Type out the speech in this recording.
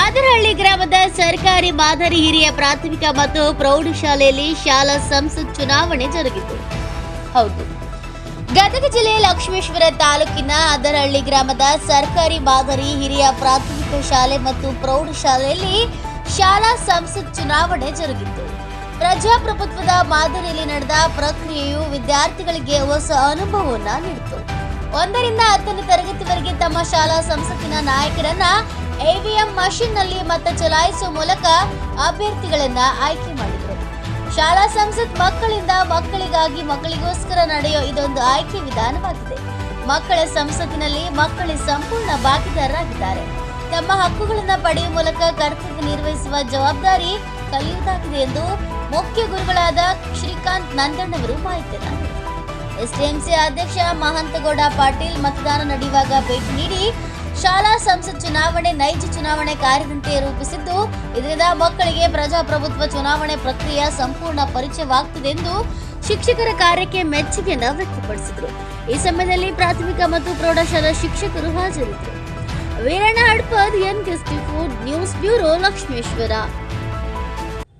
ಆದರಹಳ್ಳಿ ಗ್ರಾಮದ ಸರ್ಕಾರಿ ಮಾದರಿ ಹಿರಿಯ ಪ್ರಾಥಮಿಕ ಮತ್ತು ಪ್ರೌಢಶಾಲೆಯಲ್ಲಿ ಶಾಲಾ ಸಂಸತ್ ಚುನಾವಣೆ ಜರುಗಿತು. ಹೌದು. ಗದಗ ಜಿಲ್ಲೆಯ ಲಕ್ಷ್ಮೇಶ್ವರ ತಾಲೂಕಿನ ಅದರಹಳ್ಳಿ ಗ್ರಾಮದ ಸರ್ಕಾರಿ ಮಾದರಿ ಹಿರಿಯ ಪ್ರಾಥಮಿಕ ಶಾಲೆ ಮತ್ತು ಪ್ರೌಢಶಾಲೆಯಲ್ಲಿ ಶಾಲಾ ಸಂಸತ್ ಚುನಾವಣೆ ಜರುಗಿತು. ಪ್ರಜಾಪ್ರಭುತ್ವದ ಮಾದರಿಯಲ್ಲಿ ನಡೆದ ಪ್ರಕ್ರಿಯೆಯು ವಿದ್ಯಾರ್ಥಿಗಳಿಗೆ ಹೊಸ ಅನುಭವವನ್ನು ನೀಡಿತು. ಒಂದರಿಂದ ಹತ್ತನೇ ತರಗತಿವರೆಗೆ ತಮ್ಮ ಶಾಲಾ ಸಂಸತ್ತಿನ ನಾಯಕರನ್ನ ಎವಿಎಂ ಮಷಿನ್ನಲ್ಲಿ ಮತ ಚಲಾಯಿಸುವ ಮೂಲಕ ಅಭ್ಯರ್ಥಿಗಳನ್ನ ಆಯ್ಕೆ ಮಾಡಿದರು. ಶಾಲಾ ಸಂಸತ್ ಮಕ್ಕಳಿಂದ ಮಕ್ಕಳಿಗಾಗಿ ಮಕ್ಕಳಿಗೋಸ್ಕರ ನಡೆಯೋ ಇದೊಂದು ಆಯ್ಕೆ ವಿಧಾನವಾಗಿದೆ. ಮಕ್ಕಳ ಸಂಸತ್ತಿನಲ್ಲಿ ಮಕ್ಕಳು ಸಂಪೂರ್ಣ ಭಾಗಿದಾರರಾಗಿದ್ದಾರೆ. ತಮ್ಮ ಹಕ್ಕುಗಳನ್ನು ಪಡೆಯುವ ಮೂಲಕ ಕರ್ತವ್ಯ ನಿರ್ವಹಿಸುವ ಜವಾಬ್ದಾರಿ ಕಲಿಯುವುದಾಗಿದೆ ಎಂದು ಮುಖ್ಯ ಗುರುಗಳಾದ ಶ್ರೀಕಾಂತ್ ನಂದಣ್ಣವರು ಮಾಹಿತಿ ಎಸ್ಡಿಎಂಸಿ ಅಧ್ಯಕ್ಷ ಮಹಂತಗೌಡ ಪಾಟೀಲ್ ಮತದಾನ ನಡೆಯುವಾಗ ಭೇಟಿ ನೀಡಿ ಶಾಲಾ ಸಂಸತ್ ಚುನಾವಣೆ ನೈಜ ಚುನಾವಣೆ ಕಾರ್ಯದಂತೆ ರೂಪಿಸಿದ್ದು, ಇದರಿಂದ ಮಕ್ಕಳಿಗೆ ಪ್ರಜಾಪ್ರಭುತ್ವ ಚುನಾವಣೆ ಪ್ರಕ್ರಿಯೆ ಸಂಪೂರ್ಣ ಪರಿಚಯವಾಗುತ್ತದೆ ಎಂದು ಶಿಕ್ಷಕರ ಕಾರ್ಯಕ್ಕೆ ಮೆಚ್ಚುಗೆಯನ್ನು ವ್ಯಕ್ತಪಡಿಸಿದರು. ಈ ಸಮಯದಲ್ಲಿ ಪ್ರಾಥಮಿಕ ಮತ್ತು ಪ್ರೌಢಶಾಲಾ ಶಿಕ್ಷಕರು ಹಾಜರಿದ್ದರು. Veeranna Hadpad, N four news bureau Lakshmeshwar.